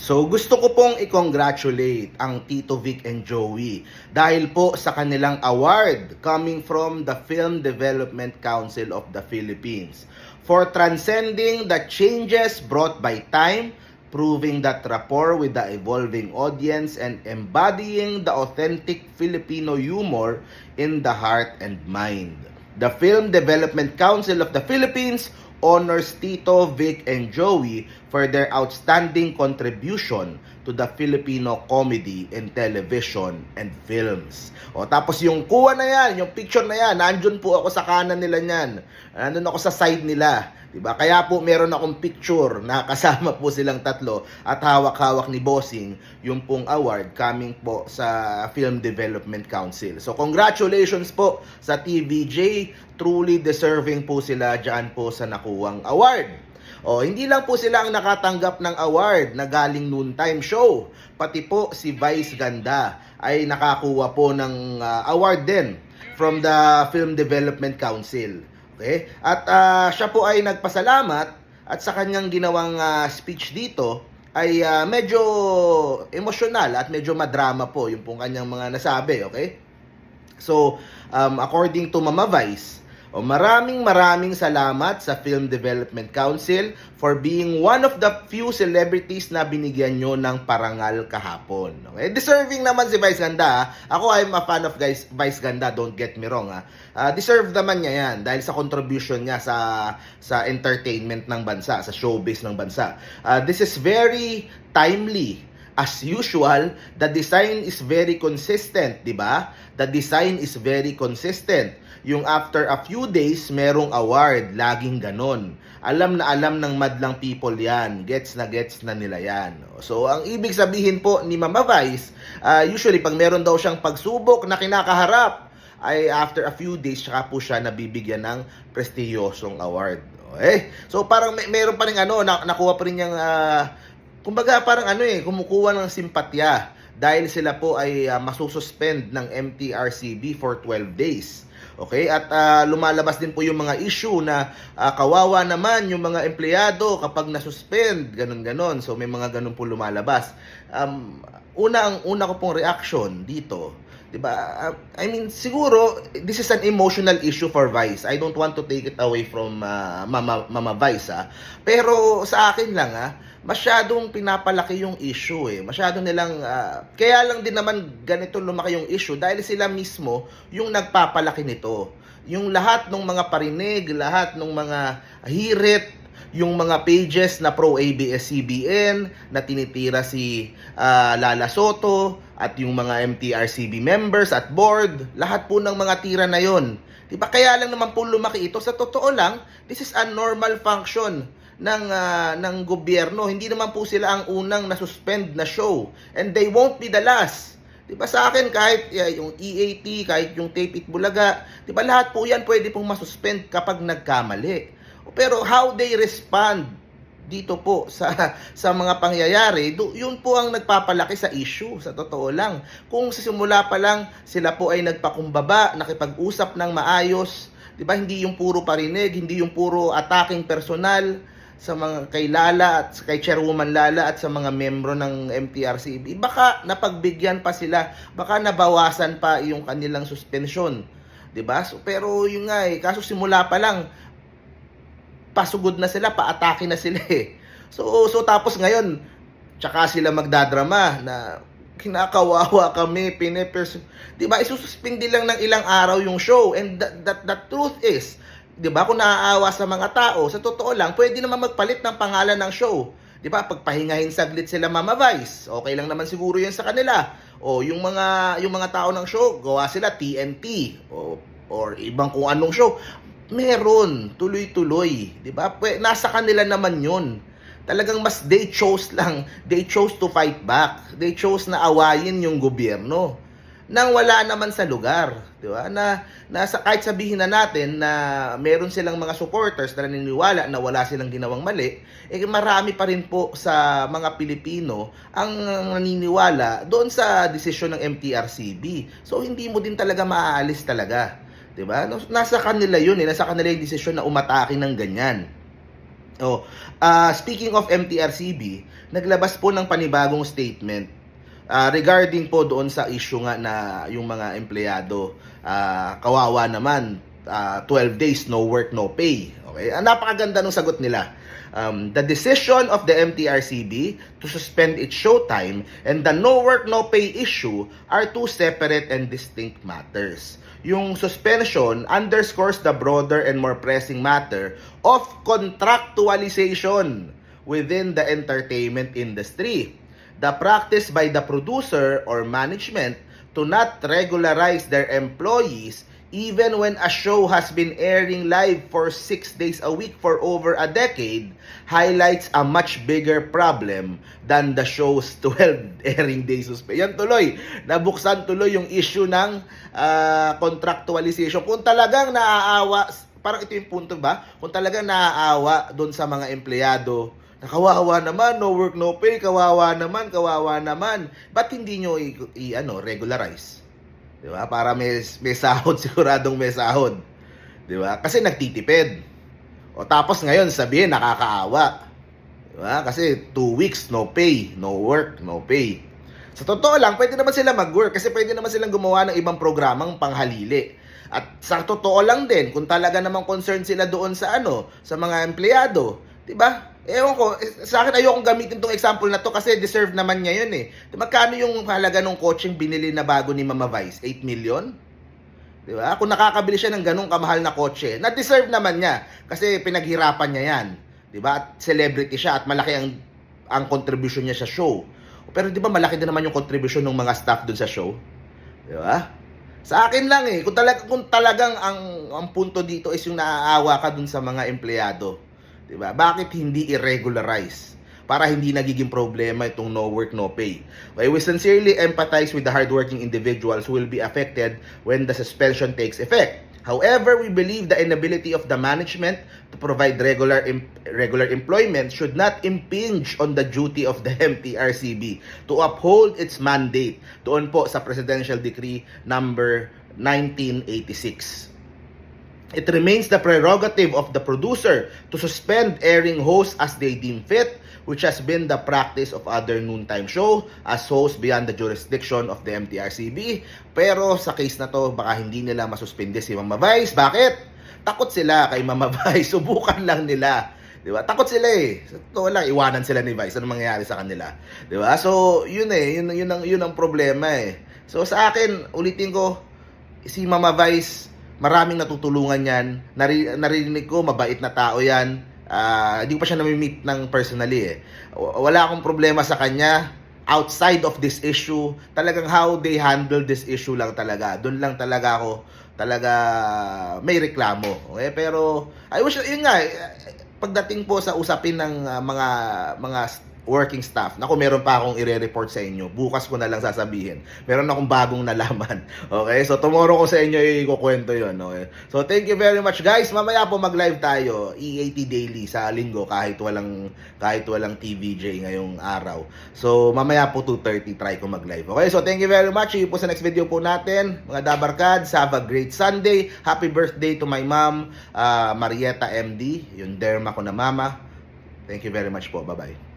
So gusto ko pong i-congratulate ang Tito Vic and Joey dahil po sa kanilang award coming from the Film Development Council of the Philippines for transcending the changes brought by time, proving that rapport with the evolving audience and embodying the authentic Filipino humor in the heart and mind. The Film Development Council of the Philippines honors Tito, Vic, and Joey for their outstanding contribution to the Filipino comedy in television and films. O tapos yung kuha na yan, yung picture na yan, nandun po ako sa kanan nila niyan. Nandun ako sa side nila. Diba? Kaya po meron akong picture na kasama po silang tatlo at hawak-hawak ni Bossing yung pong award coming po sa Film Development Council. So congratulations po sa TVJ. Truly deserving po sila dyan po sa nakuwang award. O, hindi lang po sila ang nakatanggap ng award na galing noontime show. Pati po si Vice Ganda ay nakakuha po ng ah, award din from the Film Development Council. Okay? At ah, siya po ay nagpasalamat at sa kanyang ginawang ah, speech dito ay ah, medyo emosyonal at medyo madrama po yung pong kanyang mga nasabi, okay? So, um, according to Mama Vice, o maraming maraming salamat sa Film Development Council for being one of the few celebrities na binigyan nyo ng parangal kahapon. Okay? Deserving naman si Vice Ganda. ah. Ako, I'm a fan of guys, Vice Ganda, don't get me wrong. Ha? Ah, deserve naman niya yan dahil sa contribution niya sa sa entertainment ng bansa, sa showbiz ng bansa. Ah, this is very timely As usual, the design is very consistent, di ba? The design is very consistent. Yung after a few days, merong award. Laging ganon. Alam na alam ng madlang people yan. Gets na gets na nila yan. So, ang ibig sabihin po ni Mama Vice, ah, usually pag meron daw siyang pagsubok na kinakaharap, ay after a few days, saka po siya nabibigyan ng prestiyosong award. Okay? So, parang may, meron pa rin ano, na, nakuha pa rin yung ah, kumbaga parang ano eh, kumukuha ng simpatya dahil sila po ay uh, masususpend ng MTRCB for 12 days. Okay? At ah, lumalabas din po yung mga issue na ah, kawawa naman yung mga empleyado kapag nasuspend, ganun-ganon. So may mga ganun po lumalabas. Um, una ang una ko pong reaction dito, 'di ba? Ah, I mean, siguro this is an emotional issue for Vice. I don't want to take it away from ah, Mama Mama Vice ah. Pero sa akin lang ah, masyadong pinapalaki yung issue eh. Masyado nilang ah, kaya lang din naman ganito lumaki yung issue dahil sila mismo yung nagpapalaki nito. Yung lahat ng mga parinig, lahat ng mga hirit, yung mga pages na pro ABS-CBN na tinitira si ah, Lala Soto at yung mga MTRCB members at board, lahat po ng mga tira na yon. Di ba kaya lang naman po lumaki ito? Sa totoo lang, this is a normal function ng ah, ng gobyerno. Hindi naman po sila ang unang na-suspend na show and they won't be the last. 'Di ba sa akin kahit uh, yung EAT, kahit yung Tape It Bulaga, 'di ba lahat po 'yan pwede pong masuspend kapag nagkamali. Pero how they respond dito po sa sa mga pangyayari, do, yun po ang nagpapalaki sa issue sa totoo lang. Kung sa simula pa lang sila po ay nagpakumbaba, nakipag-usap ng maayos, 'di ba? Hindi yung puro parinig, hindi yung puro attacking personal sa mga kay Lala at kay Chairwoman Lala at sa mga membro ng MTRCB. Baka napagbigyan pa sila, baka nabawasan pa yung kanilang suspensyon. 'Di ba? So, pero yun nga eh, kaso simula pa lang pasugod na sila, paatake na sila eh. So, so tapos ngayon, tsaka sila magdadrama na kinakawawa kami, pinipers... Di ba, isususpindi lang ng ilang araw yung show. And that, that, that truth is, di ba, kung naaawa sa mga tao, sa totoo lang, pwede naman magpalit ng pangalan ng show. Di ba, pagpahingahin saglit sila Mama Vice, okay lang naman siguro yan sa kanila. O yung mga yung mga tao ng show, gawa sila TNT o or ibang kung anong show. Meron, tuloy-tuloy, 'di ba? Nasa kanila naman 'yun. Talagang mas they chose lang, they chose to fight back. They chose na awayin yung gobyerno nang wala naman sa lugar, 'di ba? Na nasa kahit sabihin na natin na meron silang mga supporters na naniniwala na wala silang ginawang mali, eh marami pa rin po sa mga Pilipino ang naniniwala doon sa desisyon ng MTRCB. So hindi mo din talaga maaalis talaga. 'Di ba? Nasa kanila 'yun eh, nasa kanila yung desisyon na umatake ng ganyan. Oh, ah, speaking of MTRCB, naglabas po ng panibagong statement ah, regarding po doon sa issue nga na yung mga empleyado ah, kawawa naman ah, 12 days no work no pay. Okay? Ang napakaganda ng sagot nila. Um, the decision of the MTRCB to suspend its showtime and the no work no pay issue are two separate and distinct matters. Yung suspension underscores the broader and more pressing matter of contractualization within the entertainment industry. The practice by the producer or management to not regularize their employees even when a show has been airing live for six days a week for over a decade highlights a much bigger problem than the show's 12 airing days. Yan tuloy, nabuksan tuloy yung issue ng ah, contractualization. Kung talagang naaawa, parang ito yung punto ba? Kung talagang naaawa doon sa mga empleyado, na kawawa naman, no work, no pay, kawawa naman, kawawa naman. Ba't hindi nyo i, i- ano, regularize? Di ba? Para may, may sahod, siguradong may sahod. Di ba? Kasi nagtitipid. O tapos ngayon, sabihin, nakakaawa. Di ba? Kasi two weeks, no pay, no work, no pay. Sa totoo lang, pwede naman sila mag-work kasi pwede naman silang gumawa ng ibang programang panghalili. At sa totoo lang din, kung talaga namang concerned sila doon sa ano, sa mga empleyado, 'di ba? Ewan ko, eh, sa akin ayokong gamitin tong example na to kasi deserve naman niya yun eh. Magkano yung halaga ng coaching binili na bago ni Mama Vice? 8 million? Di ba? Kung nakakabili siya ng ganong kamahal na kotse, na-deserve naman niya kasi pinaghirapan niya yan. Di ba? At celebrity siya at malaki ang ang contribution niya sa show. Pero di ba malaki din naman yung contribution ng mga staff dun sa show? Di ba? Sa akin lang eh, kung, talag, kung talagang ang, ang punto dito is yung naaawa ka dun sa mga empleyado. Di ba? Bakit hindi i-regularize? Para hindi nagiging problema itong no work, no pay. Okay, we sincerely empathize with the hardworking individuals who will be affected when the suspension takes effect. However, we believe the inability of the management to provide regular em- regular employment should not impinge on the duty of the MTRCB to uphold its mandate doon po sa Presidential Decree number 1986. It remains the prerogative of the producer to suspend airing hosts as they deem fit, which has been the practice of other noontime show as hosts beyond the jurisdiction of the MTRCB. Pero sa case na to, baka hindi nila masuspende si Mama Vice. Bakit? Takot sila kay Mama Vice. Subukan lang nila. Di ba? Takot sila eh. Totoo lang, iwanan sila ni Vice. Ano mangyayari sa kanila? Di ba? So, yun eh. Yun, yun, ang, yun ang problema eh. So, sa akin, ulitin ko, si Mama Vice, maraming natutulungan yan. Nari, narinig ko, mabait na tao yan. Ah, hindi ko pa siya nami-meet ng personally eh. Wala akong problema sa kanya outside of this issue. Talagang how they handle this issue lang talaga. Doon lang talaga ako talaga may reklamo. Okay? Pero I wish yun nga eh, pagdating po sa usapin ng ah, mga mga working staff. Naku, meron pa akong ire-report sa inyo. Bukas ko na lang sasabihin. Meron akong bagong nalaman. Okay? So, tomorrow ko sa inyo ikukwento yon Okay? So, thank you very much, guys. Mamaya po mag-live tayo. EAT Daily sa linggo kahit walang kahit walang TVJ ngayong araw. So, mamaya po 2.30 try ko mag-live. Okay? So, thank you very much. See po sa next video po natin. Mga Dabarkads, have a great Sunday. Happy birthday to my mom, ah, Marietta MD. Yung derma ko na mama. Thank you very much po. Bye-bye.